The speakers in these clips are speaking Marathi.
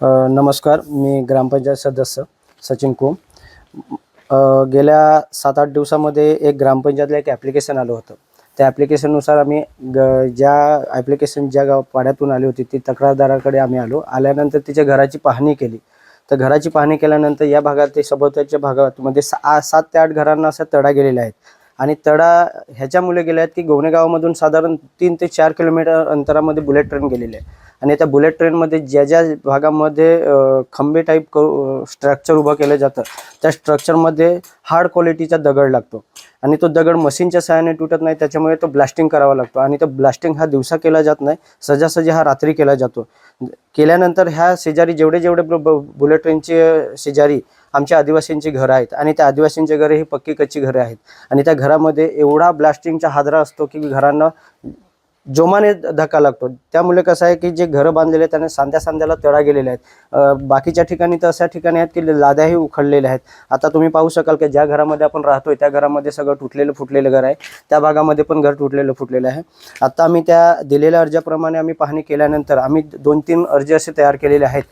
नमस्कार मी ग्रामपंचायत सदस्य सचिन कुम. गेल्या सात आठ दिवसामध्ये एक ग्रामपंचायतला एक ॲप्लिकेशन आलं होतं. त्या ॲप्लिकेशननुसार आम्ही ग ज्या ॲप्लिकेशन ज्या गाव पाड्यातून आली होती ती तक्रारदाराकडे आम्ही आलो. आल्यानंतर तिच्या घराची पाहणी केली. तर घराची पाहणी केल्यानंतर या भागात ते सभोवतालच्या भागामध्ये सा सात ते आठ घरांना असा तडा गेलेला आहेत आणि तडा ह्याच्यामुळे गेल्या आहेत की गोवणेगावामधून साधारण तीन ते चार किलोमीटर अंतरामध्ये बुलेट ट्रेन गेलेली आहे. आणि त्या बुलेट ट्रेनमध्ये ज्या ज्या भागामध्ये खंबे टाईप करू स्ट्रक्चर उभं केलं जातं त्या स्ट्रक्चरमध्ये हार्ड क्वालिटीचा दगड लागतो. आणि तो दगड मशीनच्या सहाय्याने तुटत नाही त्याच्यामुळे तो ब्लास्टिंग करावा लागतो. आणि तो ब्लास्टिंग हा दिवसा केला जात नाही सजासजी हा रात्री केला जातो. केल्यानंतर ह्या शेजारी जेवढे जेवढे ब- ब- बुलेट ट्रेनचे शेजारी आमच्या आदिवासींची घरं आहेत आणि त्या आदिवासींचे घरं ही पक्की कच्ची घरं आहेत. आणि त्या घरामध्ये एवढा ब्लास्टिंगचा हादरा असतो की घरांना जोमाने धक्का लागतो. त्यामुळे कसं आहे की जे घरं बांधलेले आहेत त्यांना सांध्या सांध्याला तडा गेलेले आहेत बाकीच्या ठिकाणी तर अशा ठिकाणी आहेत की लाद्याही उखडलेल्या आहेत. आता तुम्ही पाहू शकाल की ज्या घरामध्ये आपण राहतोय त्या घरामध्ये सगळं तुटलेलं फुटलेलं घर आहे. त्या भागामध्ये पण घर तुटलेलं फुटलेलं आहे. आता आम्ही त्या दिलेल्या अर्जाप्रमाणे आम्ही पाहणी केल्यानंतर आम्ही दोन तीन अर्ज असे तयार केलेले आहेत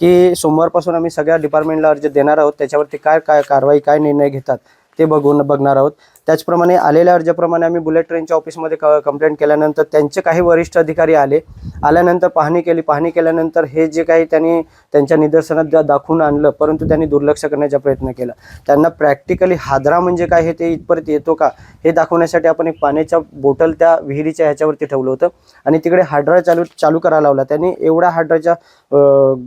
की सोमवारपासून आम्ही सगळ्या डिपार्टमेंटला अर्ज देणार आहोत. त्याच्यावरती काय काय कारवाई काय निर्णय घेतात ते बघून बघणार आहोत. त्याचप्रमाणे आलेल्या अर्जाप्रमाणे आम्ही बुलेट ट्रेनच्या ऑफिसमध्ये क कंप्लेंट केल्यानंतर त्यांचे काही वरिष्ठ अधिकारी आले. आल्यानंतर पाहणी केली. पाहणी केल्यानंतर हे जे काही त्यांनी त्यांच्या निदर्शनात दाखवून आणलं परंतु त्यांनी दुर्लक्ष करण्याचा प्रयत्न केला. त्यांना प्रॅक्टिकली हादरा म्हणजे काय हे ते इथपर्यंत येतो का हे दाखवण्यासाठी आपण एक पाण्याच्या बोटल त्या विहिरीच्या ह्याच्यावरती ठेवलं होतं. आणि तिकडे हादरा चालू चालू करायला लावला. त्यांनी एवढा हादराच्या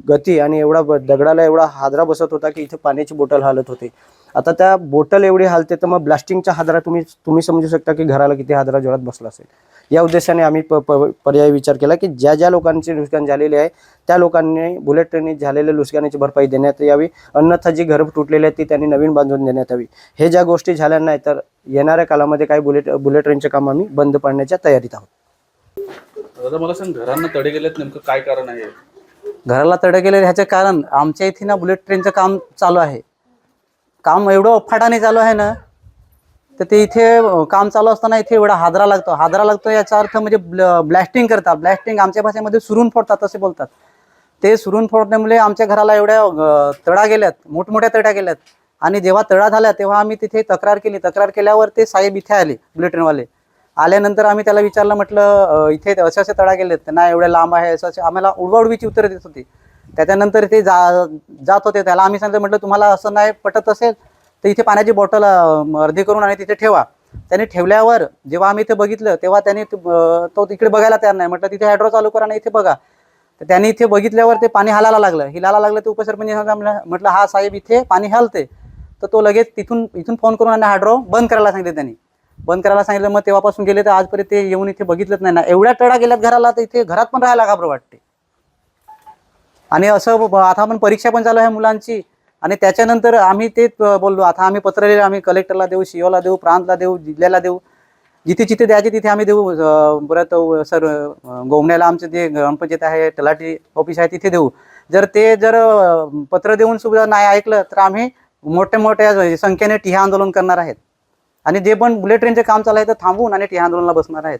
गती आणि एवढा दगडाला एवढा हादरा बसत होता की इथे पाण्याची बोटल हालत होती. आता त्या बोटल एवढी हालते तर मग ब्लास्टिंगच्या हादरा तुम्ही तुम्ही समजू शकता की घराला किती हादरा जोरात बसला असेल. या उद्देशाने आम्ही प प पर्याय विचार केला की ज्या ज्या लोकांचे नुकसान झालेले आहे त्या लोकांनी बुलेट ट्रेनने झालेल्या नुकसानीची भरपाई देण्यात यावी. अन्यथा जी घरं तुटलेली आहेत ती त्यांनी नवीन बांधून देण्यात यावी. हे ज्या गोष्टी झाल्या नाही तर येणाऱ्या कालामध्ये काही बुलेट बुलेट ट्रेनचे काम आम्ही बंद पाडण्याच्या तयारीत आहोत. दादा मला सांग घरांना तडे गेलेत नेमकं काय कारण आहे? घराला तडे गेले ह्याचे कारण आमच्या इथे ना बुलेट ट्रेनचं काम चालू आहे. काम एवढं अफाटाने चालू आहे ना तर ते इथे काम चालू असताना इथे एवढा हादरा लागतो. हादरा लागतो याचा अर्थ म्हणजे ब्लॅस्टिंग करतात. ब्लॅस्टिंग आमच्या भाषेमध्ये सुरून फोडतात असे बोलतात. ते सुरून फोडण्यामुळे आमच्या घराला एवढ्या तडा गेल्यात. मोठमोठ्या तड्या गेल्यात. आणि जेव्हा तडा झाल्या तेव्हा आम्ही तिथे तक्रार केली. तक्रार केल्यावर ते साहेब इथे आले बुलेटिनवाले. आल्यानंतर आम्ही त्याला विचारलं म्हटलं इथे असे असे तडा गेलेत. नाही एवढ्या लांब आहे असं असे. आम्हाला उडवाउडवीची उत्तरं देत होती. त्याच्यानंतर ते जा जात होते. त्याला आम्ही सांगितलं म्हटलं तुम्हाला असं नाही पटत असेल तर इथे पाण्याची बॉटल अर्धी करून आणि तिथे ठेवा. त्याने ठेवल्यावर जेव्हा आम्ही इथे बघितलं तेव्हा त्याने तो तिकडे बघायला तयार नाही. म्हटलं तिथे हायड्रो चालू करा आणि इथे बघा. तर त्याने इथे बघितल्यावर ते पाणी हालायला लागलं. हिलायला लागलं ते उपसरपंच म्हटलं हा साहेब इथे पाणी हलते तर तो लगेच तिथून इथून फोन करून आणि हायड्रो बंद करायला सांगितले त्यांनी. बंद करायला सांगितलं मग तेव्हापासून गेले तर आजपर्यंत ते येऊन इथे बघितलंच नाही ना. एवढ्या टळा गेल्यात घराला तर इथे घरात पण राहायला घाबरं वाटते. आणि असं आता आपण परीक्षा पण चालू आहे मुलांची. आणि त्याच्यानंतर आम्ही तेच बोललो आता आम्ही पत्र लिहिलं आम्ही कलेक्टरला देऊ सीओला देऊ प्रांतला देऊ जिल्ह्याला देऊ. जिथे जिथे द्यायचे तिथे आम्ही देऊ परत सर अं, गोवण्याला आमचं जे ग्रामपंचायत आहे तलाठी ऑफिस आहे तिथे देऊ. जर ते जर पत्र देऊन सुद्धा नाही ऐकलं तर आम्ही मोठ्या मोठ्या संख्येने टिहा आंदोलन करणार आहेत. आणि जे पण बुलेट ट्रेनचे काम चालू आहे तर थांबवून आणि टिहा आंदोलनाला बसणार आहेत.